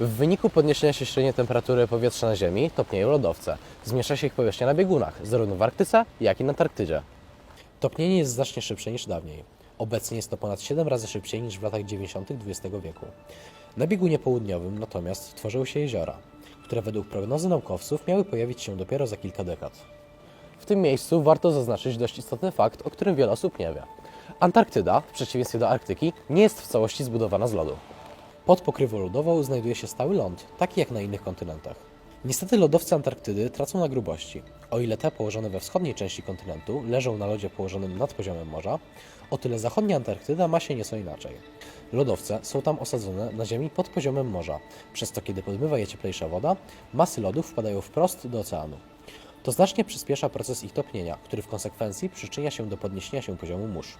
W wyniku podniesienia się średniej temperatury powietrza na Ziemi topnieją lodowce. Zmniejsza się ich powierzchnia na biegunach, zarówno w Arktyce, jak i na Antarktydzie. Topnienie jest znacznie szybsze niż dawniej. Obecnie jest to ponad 7 razy szybciej niż w latach 90. XX wieku. Na biegunie południowym natomiast tworzyły się jeziora, które według prognozy naukowców miały pojawić się dopiero za kilka dekad. W tym miejscu warto zaznaczyć dość istotny fakt, o którym wiele osób nie wie. Antarktyda, w przeciwieństwie do Arktyki, nie jest w całości zbudowana z lodu. Pod pokrywą lodową znajduje się stały ląd, taki jak na innych kontynentach. Niestety lodowce Antarktydy tracą na grubości. O ile te położone we wschodniej części kontynentu leżą na lodzie położonym nad poziomem morza, o tyle zachodnia Antarktyda ma się nieco inaczej. Lodowce są tam osadzone na ziemi pod poziomem morza, przez to kiedy podmywa je cieplejsza woda, masy lodów wpadają wprost do oceanu. To znacznie przyspiesza proces ich topnienia, który w konsekwencji przyczynia się do podniesienia się poziomu mórz.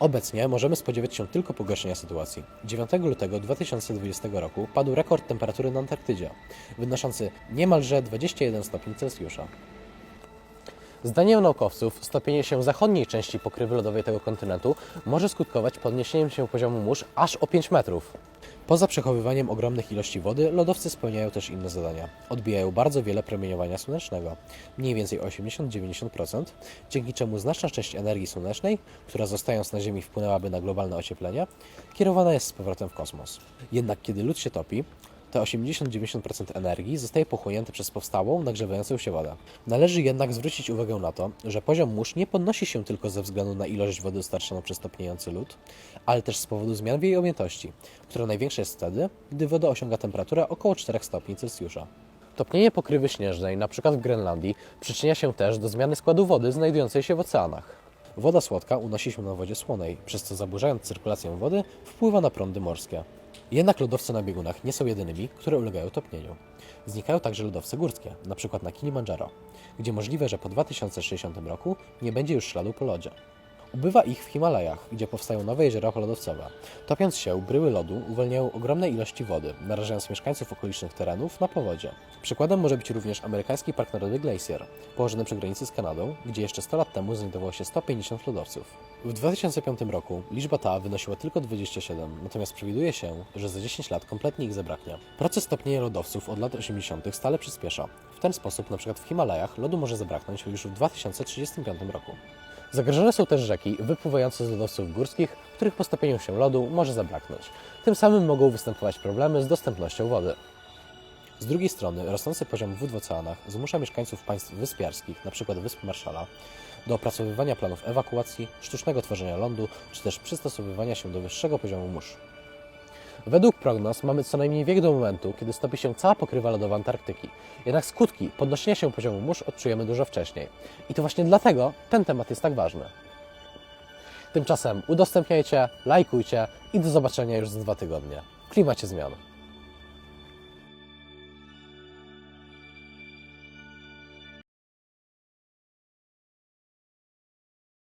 Obecnie możemy spodziewać się tylko pogorszenia sytuacji. 9 lutego 2020 roku padł rekord temperatury na Antarktydzie, wynoszący niemalże 21 stopni Celsjusza. Zdaniem naukowców stopienie się zachodniej części pokrywy lodowej tego kontynentu może skutkować podniesieniem się poziomu mórz aż o 5 metrów. Poza przechowywaniem ogromnych ilości wody, lodowce spełniają też inne zadania. Odbijają bardzo wiele promieniowania słonecznego, mniej więcej 80-90%, dzięki czemu znaczna część energii słonecznej, która zostając na Ziemi wpłynęłaby na globalne ocieplenie, kierowana jest z powrotem w kosmos. Jednak kiedy lód się topi, te 80-90% energii zostaje pochłonięte przez powstałą, nagrzewającą się wodę. Należy jednak zwrócić uwagę na to, że poziom mórz nie podnosi się tylko ze względu na ilość wody dostarczoną przez topniejący lód, ale też z powodu zmian w jej objętości, która największa jest wtedy, gdy woda osiąga temperaturę około 4 stopni Celsjusza. Topnienie pokrywy śnieżnej, np. w Grenlandii, przyczynia się też do zmiany składu wody znajdującej się w oceanach. Woda słodka unosi się na wodzie słonej, przez co zaburzając cyrkulację wody, wpływa na prądy morskie. Jednak lodowce na biegunach nie są jedynymi, które ulegają topnieniu. Znikają także lodowce górskie, np. na Kilimandżaro, gdzie możliwe, że po 2060 roku nie będzie już śladu po lodzie. Ubywa ich w Himalajach, gdzie powstają nowe jeziora lodowcowe. Topiąc się, bryły lodu uwalniają ogromne ilości wody, narażając mieszkańców okolicznych terenów na powodzie. Przykładem może być również amerykański Park Narodowy Glacier, położony przy granicy z Kanadą, gdzie jeszcze 100 lat temu znajdowało się 150 lodowców. W 2005 roku liczba ta wynosiła tylko 27, natomiast przewiduje się, że za 10 lat kompletnie ich zabraknie. Proces topnienia lodowców od lat 80. stale przyspiesza. W ten sposób, np. w Himalajach, lodu może zabraknąć już w 2035 roku. Zagrożone są też rzeki wypływające z lodowców górskich, których po stopieniu się lodu może zabraknąć. Tym samym mogą występować problemy z dostępnością wody. Z drugiej strony rosnący poziom wód w oceanach zmusza mieszkańców państw wyspiarskich, np. Wysp Marszala, do opracowywania planów ewakuacji, sztucznego tworzenia lądu, czy też przystosowywania się do wyższego poziomu mórz. Według prognoz mamy co najmniej wiek do momentu, kiedy stopi się cała pokrywa lodowa Antarktyki. Jednak skutki podnoszenia się poziomu mórz odczujemy dużo wcześniej. I to właśnie dlatego ten temat jest tak ważny. Tymczasem udostępniajcie, lajkujcie i do zobaczenia już za dwa tygodnie. W klimacie zmian.